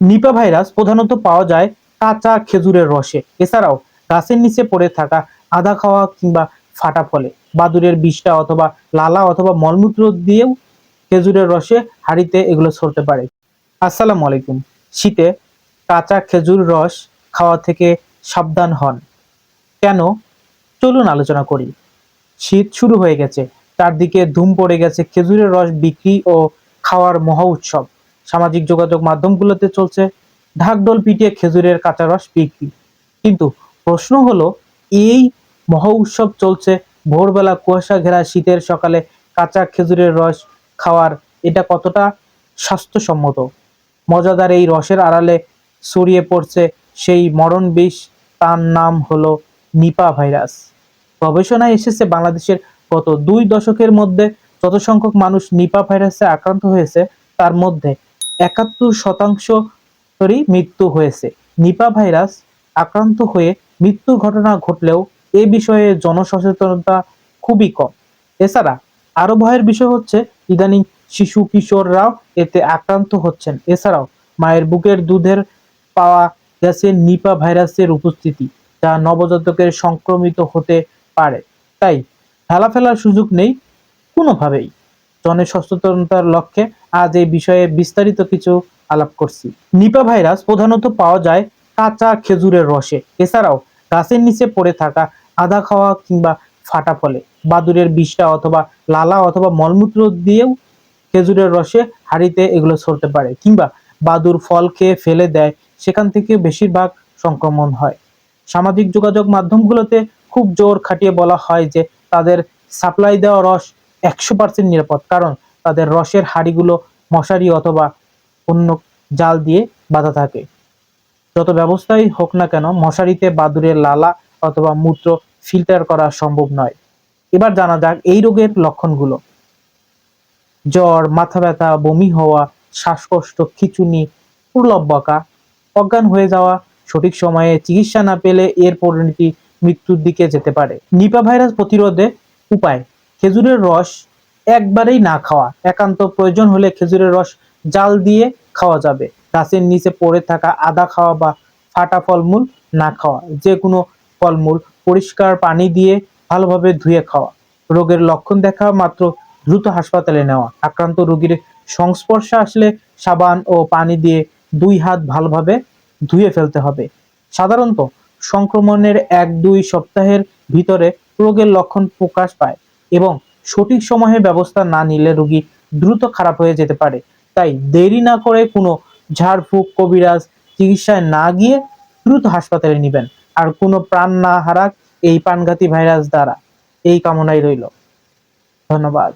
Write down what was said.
Nipah virus প্রধানত পাওয়া যায় কাঁচা খেজুরের রসে। এছাড়াও গাছের নিচে পড়ে থাকা আধা খাওয়া কিংবা ফাটা ফলে, বাদুরের বিষটা অথবা লালা অথবা মলমূত্র দিয়েও খেজুরের রসে হাঁড়িতে এগুলো ছড়তে পারে। আসসালামু আলাইকুম। শীতে কাঁচা খেজুর রস খাওয়া থেকে সাবধান হন। কেন? চলুন আলোচনা করি। শীত শুরু হয়ে গেছে। চারদিকে ধুম পড়ে গেছে খেজুরের রস বিক্রি ও খাওয়ার মহা উৎসব। সামাজিক যোগাযোগ মাধ্যমগুলোতে চলছে। ঢাকঢোল পিটিয়ে খেজুরের কাঁচা রস বিক্রি। কিন্তু প্রশ্ন হলো, এই মহা উৎসব চলছে ভোরবেলা কুয়াশা ঘেরা শীতের সকালে কাঁচা খেজুরের রস খাওয়ার। এটা কতটা স্বাস্থ্যসম্মত? মজাদার এই রসের আড়ালে ছড়িয়ে পড়ছে সেই মরণ বিষ। তার নাম হলো নিপা ভাইরাস। গবেষণায় এসেছে বাংলাদেশের গত দুই দশকের মধ্যে যত সংখ্যক মানুষ নিপা ভাইরাসে আক্রান্ত হয়েছে, তার মধ্যে একাত্তর শতাংশরই মৃত্যু হয়েছে। নিপা ভাইরাস আক্রান্ত হয়ে মৃত্যুর ঘটনা ঘটলেও এ বিষয়ে জনসচেতনতা খুবই কম। এছাড়া আরও ভয়ের বিষয় হচ্ছে, ইদানিং শিশু কিশোররাও এতে আক্রান্ত হচ্ছেন। এছাড়াও মায়ের বুকের দুধের পাওয়া গেছে নিপা ভাইরাসের উপস্থিতি, যা নবজাতকের সংক্রমিত হতে পারে। তাই ফেলা ফেলার সুযোগ নেই কোনোভাবেই। জনের সচেতনতার লক্ষ্যে আজ এই বিষয়ে বিস্তারিত কিছু আলাপ করছি। নিপা ভাইরাস প্রধানত পাওয়া যায় কাঁচা খেজুরের রসে। এছাড়াও গাছের নিচে পড়ে থাকা আধা খাওয়া কিংবা ফাটা ফলে। বাদুরের বিষটা অথবা লালা অথবা মলমূত্র দিয়েও খেজুরের রসে হাঁড়িতে এগুলো ছড়তে পারে কিংবা বাদুর ফল খেয়ে ফেলে দেয়, সেখান থেকে বেশিরভাগ সংক্রমণ হয়। সামাজিক যোগাযোগ মাধ্যমগুলোতে খুব জোর খাটিয়ে বলা হয় যে তাদের সাপ্লাই দেওয়া রস একশো পার্সেন্ট নিরাপদ। কারণ তাদের রসের হাঁড়িগুলো মশারি অথবা অন্য জাল দিয়ে বাঁধা থাকে। যত ব্যবস্থাই হোক না কেন, মশারিতে বাদুরের লালা অথবা মূত্র ফিল্টার করা সম্ভব নয়। এবার জানা যাক এই রোগের লক্ষণগুলো। জ্বর, মাথা ব্যথা, বমি হওয়া, শ্বাসকষ্ট, খিচুনি প্রলব্বকা অজ্ঞান হয়ে যাওয়া, সঠিক সময়ে চিকিৎসা না পেলে এর পরিণতি মৃত্যুর দিকে যেতে পারে। নিপা ভাইরাস প্রতিরোধে উপায়? খেজুরের রস একবারেই না খাওয়া। একান্ত প্রয়োজন হলে খেজুরের রস জাল দিয়ে খাওয়া যাবে। গাছের নিচে পড়ে থাকা আদা খাওয়া বা ফাটা ফলমূল না খাওয়া। যে কোনো ফলমূল পরিষ্কার পানি দিয়ে ভালোভাবে ধুয়ে খাওয়া। রোগের লক্ষণ দেখা মাত্র দ্রুত হাসপাতালে নেওয়া। আক্রান্ত রোগীর সংস্পর্শে আসলে সাবান ও পানি দিয়ে দুই হাত ভালোভাবে ধুয়ে ফেলতে হবে। সাধারণত সংক্রমণের এক দুই সপ্তাহের ভিতরে রোগের লক্ষণ প্রকাশ পায়। এবং সঠিক সময়ে ব্যবস্থা না নিলে রোগী দ্রুত খারাপ হয়ে যেতে পারে। তাই দেরি না করে কোনো ঝাড়ফুঁক, কবিরাজ চিকিৎসায় না গিয়ে দ্রুত হাসপাতালে নেবেন। আর কোনো প্রাণ না হারাক এই প্রাণঘাতী ভাইরাস দ্বারা। এই কামনাই রইল। ধন্যবাদ।